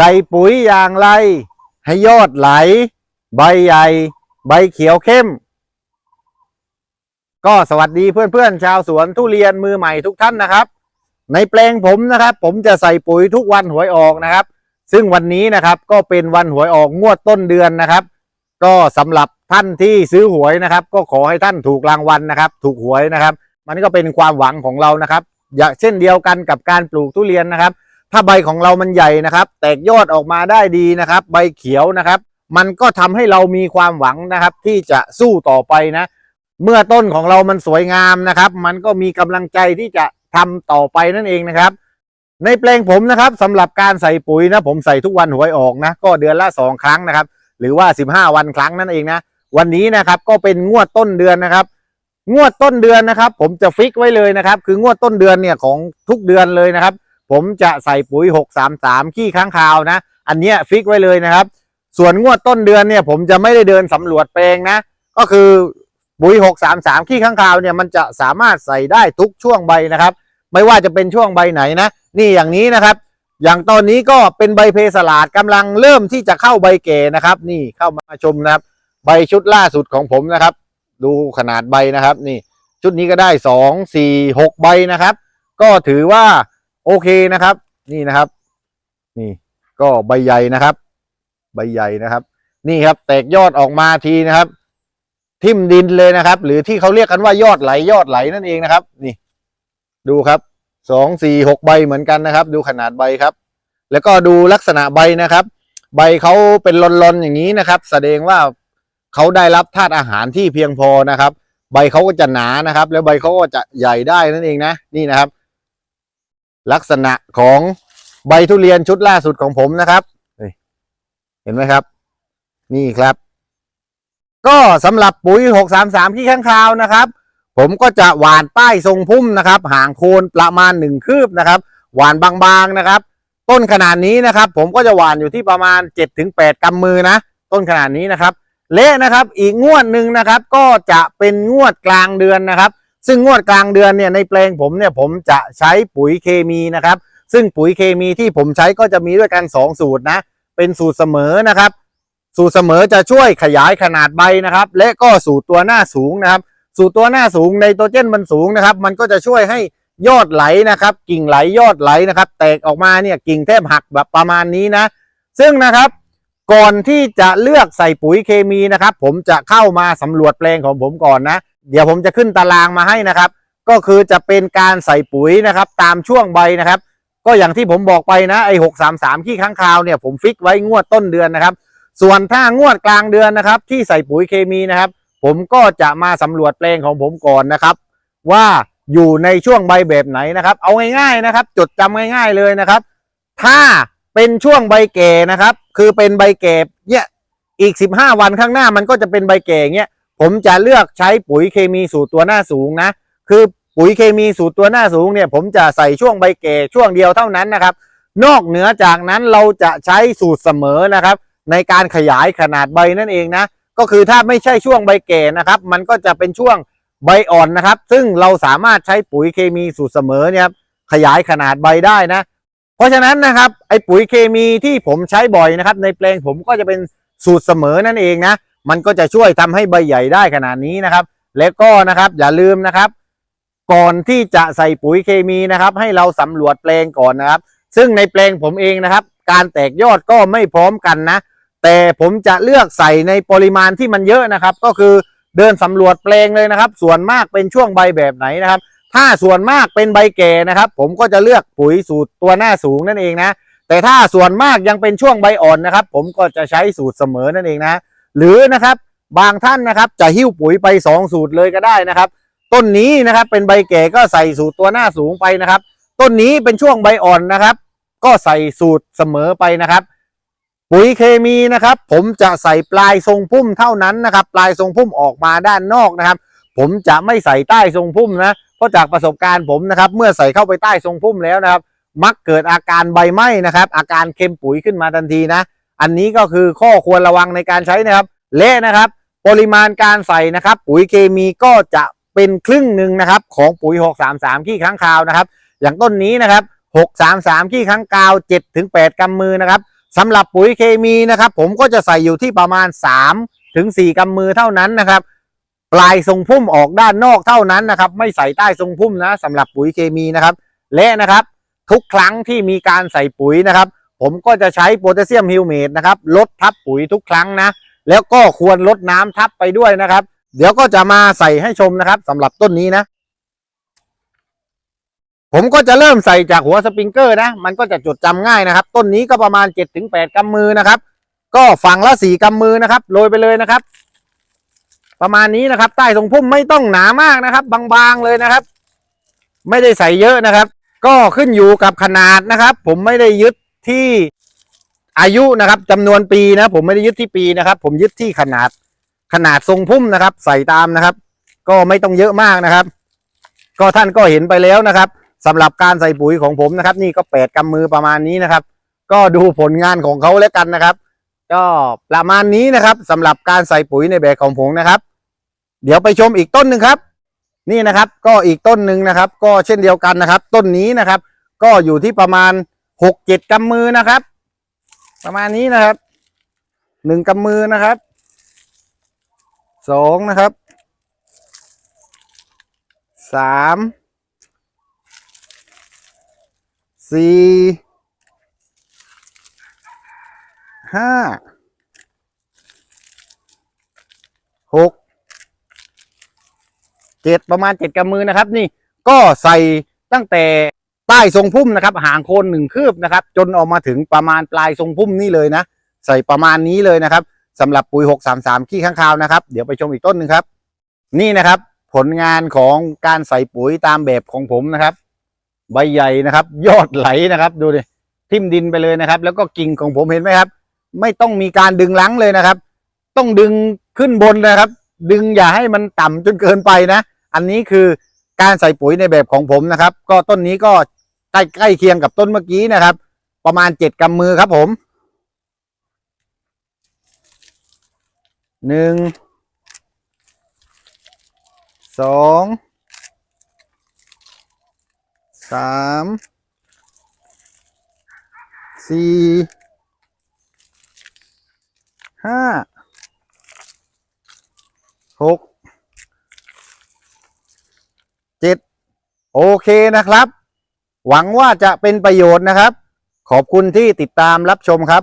ใส่ปุ๋ยอย่างไร ให้ยอดไหล ใบใหญ่ ใบเขียวเข้ม ก็สวัสดีเพื่อนๆชาวสวนทุเรียนมือใหม่ทุกท่านนะครับ ในแปลงผมนะครับ ผมจะใส่ปุ๋ยทุกวันหวยออกนะครับ ซึ่งวันนี้นะครับก็เป็นวันหวยออกงวดต้นเดือนนะครับ ก็สำหรับท่านที่ซื้อหวยนะครับ ก็ขอให้ท่านถูกรางวัลนะครับ ถูกหวยนะครับ มันก็เป็นความหวังของเรานะครับ อย่างเช่นเดียวกันกับการปลูกทุเรียนนะครับ ถ้าใบของเรามันใหญ่นะครับ แตกยอดออกมาได้ดีนะครับ ใบเขียวนะครับ มันก็ทำให้เรามีความหวังนะครับ ที่จะสู้ต่อไปนะ เมื่อต้นของเรามันสวยงามนะครับ มันก็มีกำลังใจที่จะทำต่อไปนั่นเองนะครับ ในแปลงผมนะครับสำหรับการใส่ปุ๋ยนะ ผมใส่ทุกวันหวยออกนะ ก็เดือนละสองครั้งนะครับ หรือว่าสิบห้าวันครั้งนั่นเองนะ วันนี้นะครับก็เป็นงวดต้นเดือนนะครับ งวดต้นเดือนนะครับ ผมจะฟิกไว้เลยนะครับ คืองวดต้นเดือนเนี่ยของทุกเดือนเลยนะครับ ผมจะใส่ปุ๋ยหกสามสามขี้ค้างคาวนะ อันเนี้ยฟิกไว้เลยนะครับ ส่วนงวดต้นเดือนเนี่ย ผมจะไม่ได้เดินสำรวจแปลงนะ ก็คือปุ๋ยหกสามสามขี้ค้างคาวเนี่ยมันจะสามารถใส่ได้ทุกช่วงใบนะครับ ไม่ว่าจะเป็นช่วงใบไหนนะ นี่อย่างนี้นะครับ อย่างตอนนี้ก็เป็นใบเพสลาดกำลังเริ่มที่จะเข้าใบเก๋นะครับ นี่เข้ามาชมนะครับ ใบชุดล่าสุดของผมนะครับ ดูขนาดใบนะครับ นี่ ชุดนี้ก็ได้สองสี่หกใบนะครับ ก็ถือว่า โอเคนะครับ นี่นะครับ นี่ก็ใบใหญ่นะครับ ใบใหญ่นะครับ นี่ครับ แตกยอดออกมาทีนะครับ ทิ่มดินเลยนะครับ หรือที่เขาเรียกกันว่ายอดไหลยอดไหลนั่นเองนะครับ นี่ ดูครับสองสี่หกใบเหมือนกันนะครับ ดูขนาดใบครับ แล้วก็ดูลักษณะใบนะครับ ใบเขาเป็นลอนๆอย่างนี้นะครับ แสดงว่าเขาได้รับธาตุอาหารที่เพียงพอนะครับ ใบเขาก็จะหนานะครับ แล้วใบเขาก็จะใหญ่ได้นั่นเองนะ นี่นะครับ ลักษณะของใบทุเรียนชุดล่าสุดของผมนะครับ เห็นไหมครับ นี่ครับ ก็สำหรับปุ๋ยหกสามสามขี้ข้างคาวนะครับ ผมก็จะหวานป้ายทรงพุ่มนะครับ ห่างโคนประมาณหนึ่งคืบนะครับ หวานบางๆนะครับ ต้นขนาดนี้นะครับ ผมก็จะหวานอยู่ที่ประมาณ7จถึงแกำมือนะ ต้นขนาดนี้นะครับเละนะครับอีกงวดหนึ่งนะครับ ก็จะเป็นงวดกลางเดือนนะครับ ซึ่งงวดกลางเดือนเนี่ยในแปลงผมเนี่ยผมจะใช้ปุ๋ยเคมีนะครับ ซึ่งปุ๋ยเคมีที่ผมใช้ก็จะมีด้วยกัน 2 สูตรนะ เป็นสูตรเสมอนะครับ สูตรเสมอจะช่วยขยายขนาดใบนะครับ และก็สูตรตัวหน้าสูงนะครับ สูตรตัวหน้าสูงในโตรเจนมันสูงนะครับ มันก็จะช่วยให้ยอดไหลนะครับ กิ่งไหลยอดไหลนะครับ แตกออกมาเนี่ยกิ่งแทบหักแบบประมาณนี้นะ ซึ่งนะครับก่อนที่จะเลือกใส่ปุ๋ยเคมีนะครับ ผมจะเข้ามาสำรวจแปลงของผมก่อนนะ เดี๋ยวผมจะขึ้นตารางมาให้นะครับ ก็คือจะเป็นการใส่ปุ๋ยนะครับ ตามช่วงใบนะครับ ก็อย่างที่ผมบอกไปนะไอ้หกสามสามขี้ค้างคาวเนี่ยผมฟิกไว้งวดต้นเดือนนะครับ ส่วนถ้างวดกลางเดือนนะครับ ที่ใส่ปุ๋ยเคมีนะครับ ผมก็จะมาสำรวจแปลงของผมก่อนนะครับ ว่าอยู่ในช่วงใบแบบไหนนะครับ เอาง่ายๆนะครับ จดจำง่ายๆเลยนะครับ ถ้าเป็นช่วงใบแก่นะครับ คือเป็นใบแก่เนี่ยอีก 15 วันข้างหน้ามันก็จะเป็นใบแก่เงี้ย ผมจะเลือกใช้ปุ๋ยเคมีสูตรตัวหน้าสูงนะ คือปุ๋ยเคมีสูตรตัวหน้าสูงเนี่ยผมจะใส่ช่วงใบแก่ช่วงเดียวเท่านั้นนะครับ นอกเหนือจากนั้นเราจะใช้สูตรเสมอนะครับ ในการขยายขนาดใบนั่นเองนะ ก็คือถ้าไม่ใช่ช่วงใบแก่นะครับ มันก็จะเป็นช่วงใบอ่อนนะครับ ซึ่งเราสามารถใช้ปุ๋ยเคมีสูตรเสมอเนี่ยครับขยายขนาดใบได้นะ เพราะฉะนั้นนะครับไอ้ปุ๋ยเคมีที่ผมใช้บ่อยนะครับ ในแปลงผมก็จะเป็นสูตรเสมอนั่นเองนะ มันก็จะช่วยทำให้ใบใหญ่ได้ขนาดนี้นะครับ และก็นะครับอย่าลืมนะครับ ก่อนที่จะใส่ปุ๋ยเคมีนะครับ ให้เราสำรวจแปลงก่อนนะครับ ซึ่งในแปลงผมเองนะครับ การแตกยอดก็ไม่พร้อมกันนะ แต่ผมจะเลือกใส่ในปริมาณที่มันเยอะนะครับ ก็คือเดินสำรวจแปลงเลยนะครับ ส่วนมากเป็นช่วงใบแบบไหนนะครับ ถ้าส่วนมากเป็นใบแก่นะครับ ผมก็จะเลือกปุ๋ยสูตรตัวหน้าสูงนั่นเองนะ แต่ถ้าส่วนมากยังเป็นช่วงใบอ่อนนะครับ ผมก็จะใช้สูตรเสมอนั่นเองนะ หรือนะครับบางท่านนะครับจะหิ้วปุ๋ยไป 2 สูตรเลยก็ได้นะครับ ต้นนี้นะครับเป็นใบแก่ก็ใส่สูตรตัวหน้าสูงไปนะครับ ต้นนี้เป็นช่วงใบอ่อนนะครับ ก็ใส่สูตรเสมอไปนะครับ ปุ๋ยเคมีนะครับ ผมจะใส่ปลายทรงพุ่มเท่านั้นนะครับ ปลายทรงพุ่มออกมาด้านนอกนะครับ ผมจะไม่ใส่ใต้ทรงพุ่มนะเพราะจากประสบการณ์ผมนะครับ เมื่อใส่เข้าไปใต้ทรงพุ่มแล้วนะครับ มักเกิดอาการใบไหม้นะครับ อาการเค็มปุ๋ยขึ้นมาทันทีนะ อันนี้ก็คือข้อควรระวังในการใช้นะครับ และนะครับ ปริมาณการใส่นะครับ ปุ๋ยเคมีก็จะเป็นครึ่งหนึ่งนะครับ ของปุ๋ย 633 ขี้ค้างคาวนะครับ อย่างต้นนี้นะครับ 633 ขี้ค้างคาว7ถึง8กำมือนะครับสำหรับปุ๋ยเคมีนะครับ ผมก็จะใส่อยู่ที่ประมาณ3ถึง4กำมือเท่านั้นนะครับ ปลายทรงพุ่มออกด้านนอกเท่านั้นนะครับ ไม่ใส่ใต้ทรงพุ่มนะสำหรับปุ๋ยเคมีนะครับ และนะครับ ทุกครั้งที่มีการใส่ปุ๋ยนะครับ ผมก็จะใช้โพแทสเซียมฮิวเมตนะครับลดทับปุ๋ยทุกครั้งนะ แล้วก็ควรลดน้ำทับไปด้วยนะครับ เดี๋ยวก็จะมาใส่ให้ชมนะครับสำหรับต้นนี้นะ ผมก็จะเริ่มใส่จากหัวสปริงเกอร์นะ มันก็จะจดจำง่ายนะครับ ต้นนี้ก็ประมาณ7จถึงแกำมือนะครับ ก็ฝั่งละสี่กำมือนะครับโรยไปเลยนะครับ ประมาณนี้นะครับ ใต้ทรงพุ่มไม่ต้องหนามากนะครับ บางๆเลยนะครับ ไม่ได้ใส่เยอะนะครับ ก็ขึ้นอยู่กับขนาดนะครับ ผมไม่ได้ยึด ที่อายุนะครับจำนวนปีนะ ผมไม่ได้ยึดที่ปีนะครับ ผมยึดที่ขนาดขนาดทรงพุ่มนะครับ ใส่ตามนะครับ ก็ไม่ต้องเยอะมากนะครับ ก็ท่านก็เห็นไปแล้วนะครับสำหรับการใส่ปุ๋ยของผมนะครับ นี่ก็แปดกำมือประมาณนี้นะครับ ก็ดูผลงานของเขาแล้วกันนะครับ ก็ประมาณนี้นะครับสำหรับการใส่ปุ๋ยในแบบของผมนะครับ เดี๋ยวไปชมอีกต้นหนึ่งครับ นี่นะครับ ก็อีกต้นหนึ่งนะครับ ก็เช่นเดียวกันนะครับ ต้นนี้นะครับ ก็อยู่ที่ประมาณ หกเจ็ดกำมือนะครับ ประมาณนี้นะครับหนึ่งกำมือนะครับสองนะครับสามสี่ห้าหกเจ็ดประมาณเจ็ดกำมือนะครับ นี่ก็ใส่ตั้งแต่ ใต้ทรงพุ่มนะครับห่างโคนหนึ่งคืบนะครับ จนออกมาถึงประมาณปลายทรงพุ่มนี่เลยนะ ใส่ประมาณนี้เลยนะครับสำหรับปุ๋ย 633 ขี้ข้างคาวนะครับ เดี๋ยวไปชมอีกต้นหนึ่งครับ นี่นะครับ ผลงานของการใส่ปุ๋ยตามแบบของผมนะครับ ใบใหญ่นะครับ ยอดไหลนะครับ ดูดิทิ่มดินไปเลยนะครับ แล้วก็กิ่งของผมเห็นไหมครับ ไม่ต้องมีการดึงลังเลยนะครับ ต้องดึงขึ้นบนนะครับ ดึงอย่าให้มันต่ำจนเกินไปนะ อันนี้คือการใส่ปุ๋ยในแบบของผมนะครับ ก็ต้นนี้ก็ ล้ใกล้เคียงกับต้นเมื่อกี้นะครับ ประมาณเจ็ดกำมือครับผมหนึ่งสองสามสี่ห้าหกเจ็ดโอเคนะครับ หวังว่าจะเป็นประโยชน์นะครับ ขอบคุณที่ติดตามรับชมครับ